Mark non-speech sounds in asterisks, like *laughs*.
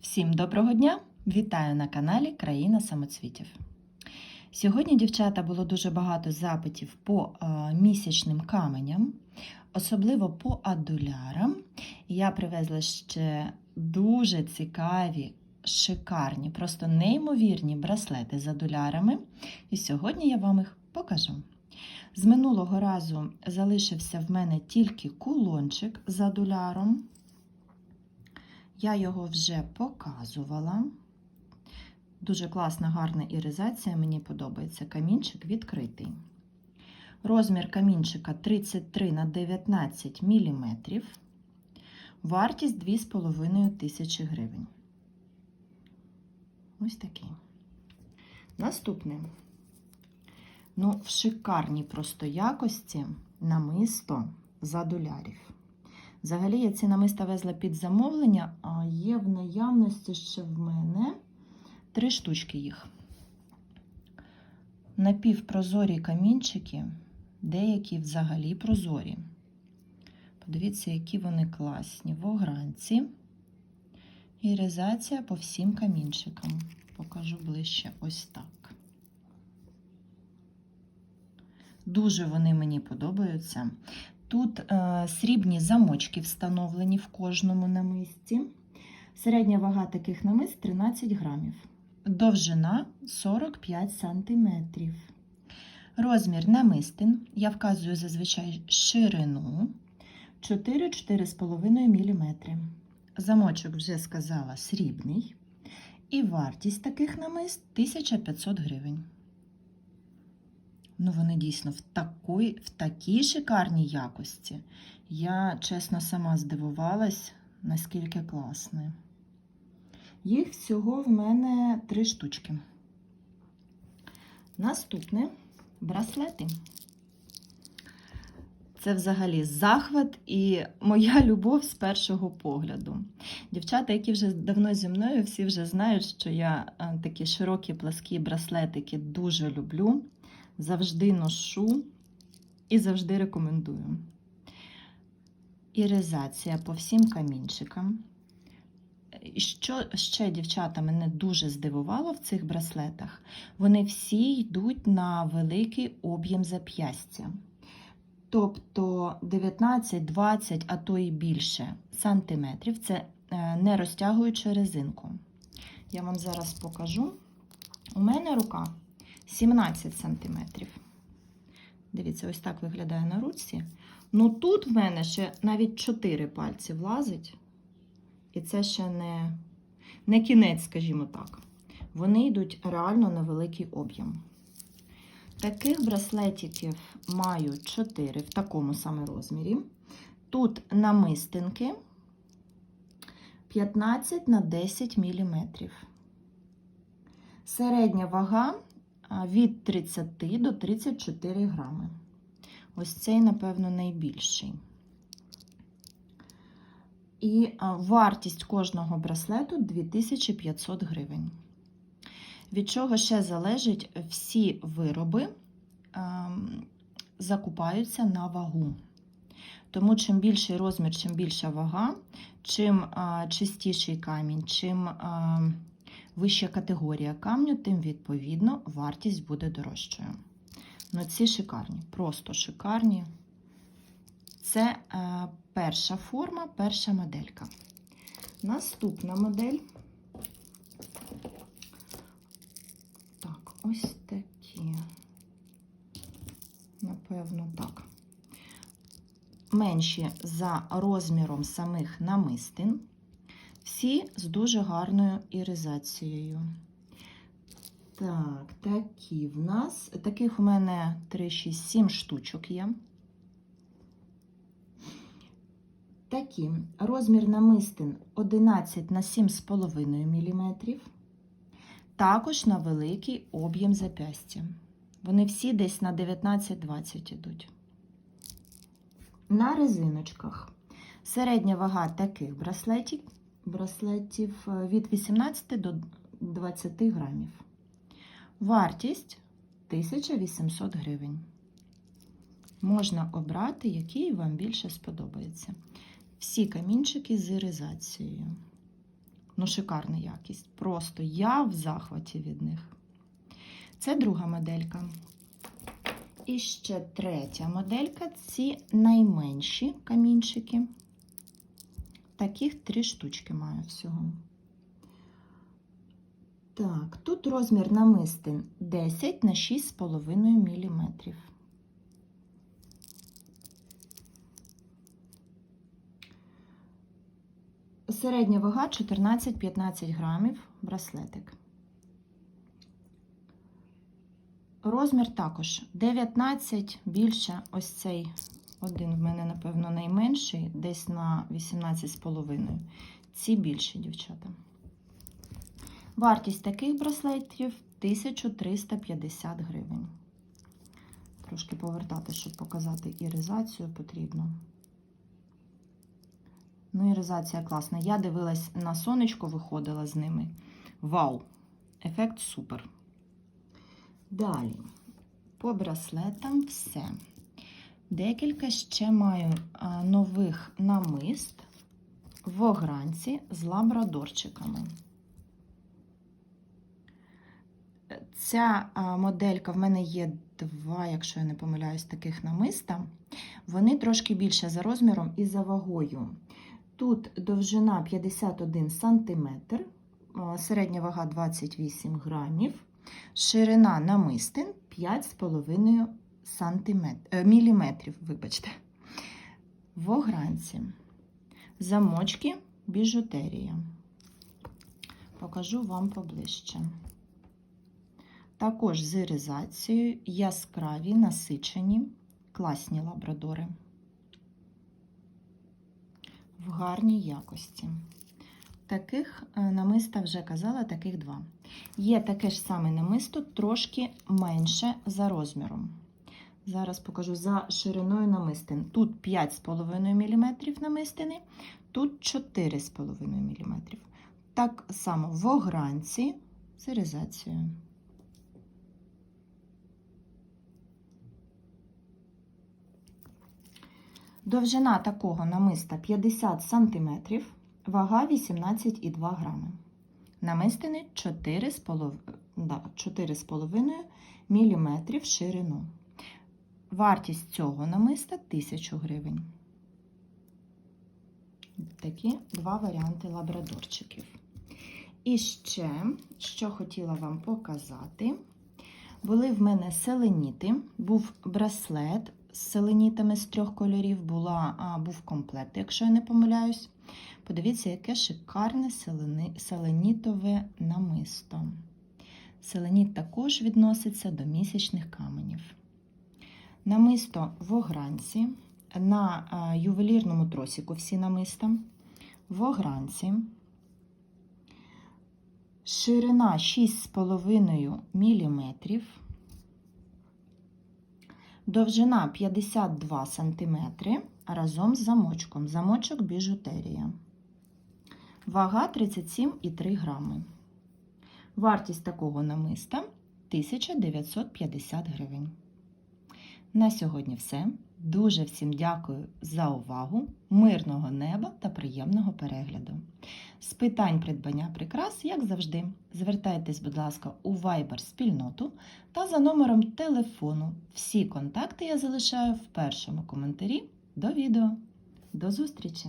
Всім доброго дня! Вітаю на каналі Країна самоцвітів. Сьогодні, дівчата, було дуже багато запитів по е, місячним каменям, особливо по адулярам. Я привезла ще дуже цікаві, шикарні, просто неймовірні браслети з адулярами. І сьогодні я вам їх покажу. З минулого разу залишився в мене тільки кулончик з адуляром. Я його вже показувала. Дуже класна, гарна іризація, мені подобається. Камінчик відкритий. Розмір камінчика 33 на 19 мм. Вартість 2,5 тисячі гривень. Ось такий. Наступне. Ну, в шикарній просто якості намисто за долярів. Взагалі, я ці намиста везла під замовлення, а є в наявності ще в мене три штучки їх. Напівпрозорі камінчики, деякі взагалі прозорі. Подивіться, які вони класні. В огранці. Іризація по всім камінчикам. Покажу ближче ось так. Дуже вони мені подобаються. Тут е, срібні замочки встановлені в кожному намисті. Середня вага таких намист 13 грамів. Довжина 45 сантиметрів. Розмір намистин я вказую зазвичай ширину 4-4,5 мм. Замочок вже сказала срібний. І вартість таких намист 1500 гривень. Ну, вони дійсно в такій, в такій шикарній якості. Я, чесно, сама здивувалась, наскільки класне. Їх всього в мене три штучки. Наступне браслети. Це взагалі захват і моя *laughs* любов з першого погляду. Дівчата, які вже давно зі мною, всі вже знають, що я такі широкі пласкі браслетики дуже люблю завжди ношу і завжди рекомендую. Іризація по всім камінчикам. Що ще, дівчата, мене дуже здивувало в цих браслетах, вони всі йдуть на великий об'єм зап'ястя. Тобто 19, 20, а то і більше сантиметрів. Це не розтягуючи резинку. Я вам зараз покажу. У мене рука 17 см. Дивіться, ось так виглядає на руці. Ну тут в мене ще навіть 4 пальці влазить. І це ще не, не кінець, скажімо так. Вони йдуть реально на великий об'єм. Таких браслетиків маю 4 в такому саме розмірі. Тут намистинки 15 на 10 мм. Середня вага від 30 до 34 грами. Ось цей, напевно, найбільший. І вартість кожного браслету 2500 гривень. Від чого ще залежить, всі вироби закупаються на вагу. Тому чим більший розмір, чим більша вага, чим чистіший камінь, чим вища категорія камню, тим, відповідно, вартість буде дорожчою. Ну, ці шикарні, просто шикарні. Це е, перша форма, перша моделька. Наступна модель. Так, ось такі. Напевно, так. Менші за розміром самих намистин. Всі з дуже гарною іризацією. Так, такі в нас. Таких у мене 3, 6, 7 штучок є. Такі розмір намистин 11 на 7,5 мм. Також на великий об'єм запястя. Вони всі десь на 19-20 йдуть. На резиночках середня вага таких браслетів браслетів від 18 до 20 грамів. Вартість 1800 гривень. Можна обрати, який вам більше сподобається. Всі камінчики з іризацією. Ну, шикарна якість. Просто я в захваті від них. Це друга моделька. І ще третя моделька ці найменші камінчики. Таких три штучки маю всього. Так, тут розмір намистин 10 на 6,5 мм. Середня вага 14-15 грамів браслетик. Розмір також 19 більше. Ось цей один в мене, напевно, найменший, десь на 18,5. Ці більші, дівчата. Вартість таких браслетів 1350 гривень. Трошки повертати, щоб показати іризацію потрібно. Ну, іризація класна. Я дивилась на сонечко, виходила з ними. Вау! Ефект супер. Далі, по браслетам все. Декілька ще маю нових намист в огранці з лабрадорчиками. Ця моделька в мене є два, якщо я не помиляюсь, таких намиста. Вони трошки більше за розміром і за вагою. Тут довжина 51 см, середня вага 28 грамів, ширина намистин 5,5 см, міліметрів, вибачте. В огранці. Замочки біжутерія. Покажу вам поближче. Також з іризацією яскраві, насичені, класні лабрадори в гарній якості. Таких е, намиста вже казала, таких два. Є таке ж саме намисто, трошки менше за розміром. Зараз покажу за шириною намистин. Тут 5,5 мм намистини, тут 4,5 мм. Так само в огранці з іризацією. Довжина такого намиста 50 см, вага 18,2 грами. Намистини 4,5 мм ширину. Вартість цього намиста 1000 гривень. Такі два варіанти лабрадорчиків. І ще, що хотіла вам показати, були в мене селеніти, був браслет з селенітами з трьох кольорів була, а, був комплект, якщо я не помиляюсь. Подивіться, яке шикарне селени, селенітове намисто. Селеніт також відноситься до місячних каменів. Намисто в огранці, на ювелірному тросіку всі намиста, в огранці. Ширина 6,5 мм. Довжина 52 см разом з замочком. Замочок біжутерія. Вага 37,3 грами. Вартість такого намиста 1950 гривень. На сьогодні все. Дуже всім дякую за увагу, мирного неба та приємного перегляду. З питань придбання прикрас, як завжди, звертайтесь, будь ласка, у Viber спільноту та за номером телефону. Всі контакти я залишаю в першому коментарі до відео. До зустрічі!